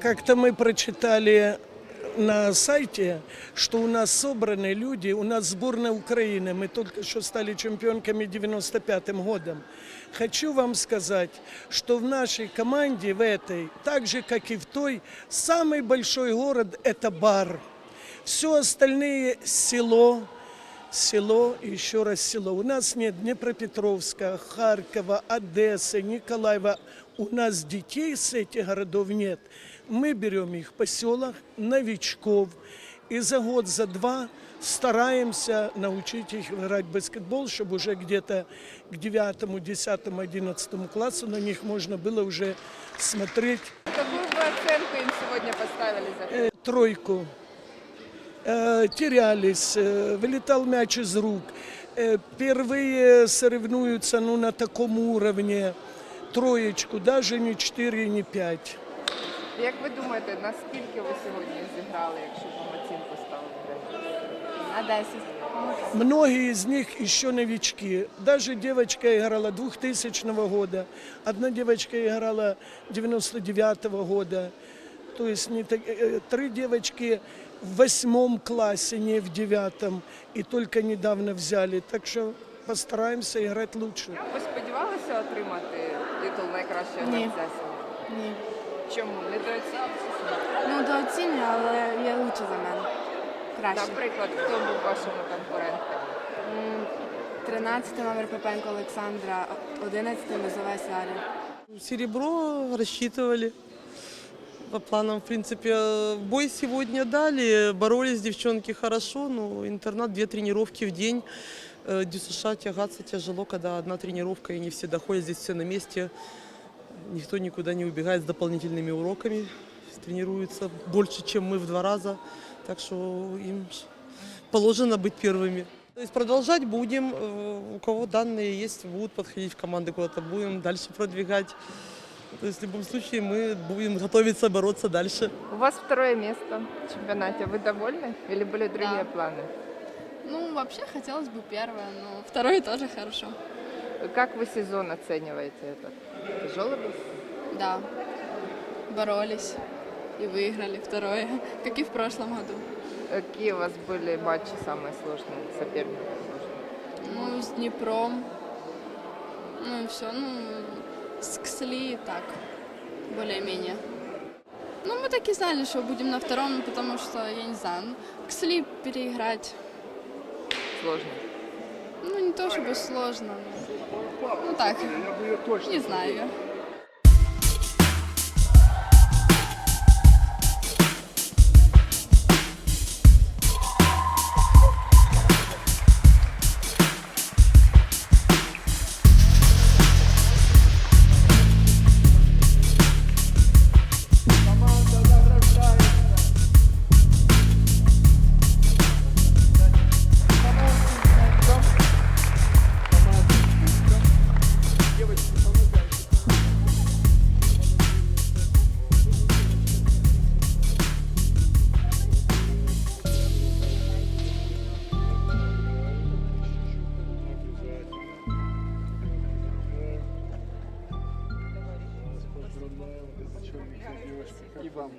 Как-то мы прочитали на сайте, что у нас собраны люди, у нас сборная Украины, мы только что стали чемпионками 95-м годом. Хочу вам сказать, что в нашей команде, в этой, так же, как и в той, самый большой город – это бар. Все остальные – село, село и еще раз село. У нас нет Днепропетровска, Харькова, Одессы, Николаева. У нас детей с этих городов нет. Мы берем их по селах, новичков. И за год, за два стараемся научить их играть в баскетбол, чтобы уже где-то к 9, 10, 11 классу на них можно было уже смотреть Какую бы оценку им сегодня поставили за э, тройку. Э, терялись, э, вылетал мяч из рук. Э, Впервые соревнуются ну, на таком уровне. Троечку, даже не 4, не 5. Як ви думаєте, наскільки ви сьогодні зіграли, якщо вам оцінку ставити? На 10. Многие из них еще новички. Даже девочка играла 2000 года, одна девочка играла 99 года. То есть не так- э, три девочки в восьмом классе, не в девятом, и только недавно взяли. Так что постараемся играть лучше. Ви сподівалися отримати титул найкращого Ні. гравця сьогодні? Ні. Чому? Не дооцінювали? Ну, дооцінюю, але є лучше за мене. Краще. Наприклад, хто був вашими конкурентами? М, 13 номер Пепенко Олександра, 11 Мезовець Ларі. Серебро рассчитывали. По планам, в принципе, э, бой сегодня дали. Боролись девчонки хорошо, но интернат две тренировки в день. Э, ДЮСШ тягаться тяжело, когда одна тренировка и не все доходят, здесь все на месте. Никто никуда не убегает с дополнительными уроками. Тренируются больше, чем мы в два раза. Так что им положено быть первыми. То есть продолжать будем. Э, У кого данные есть, будут подходить в команды куда-то, будем дальше продвигать. То есть в любом случае мы будем готовиться бороться дальше. У вас второе место в чемпионате. Вы довольны? Или были другие Да. планы? Ну, вообще хотелось бы первое, но второе тоже хорошо. Как вы сезон оцениваете этот? Тяжелый был? Да, боролись и выиграли второе, как и в прошлом году. Какие у вас были матчи самые сложные, соперники сложные? Ну, с Днепром, ну и все, ну, с Ксли так, более-менее. Ну, мы так и знали, что будем на втором, потому что, я не знаю, ну, Ксли переиграть, Сложно. ну, не то чтобы сложно, но, ну так, не знаю. И вам.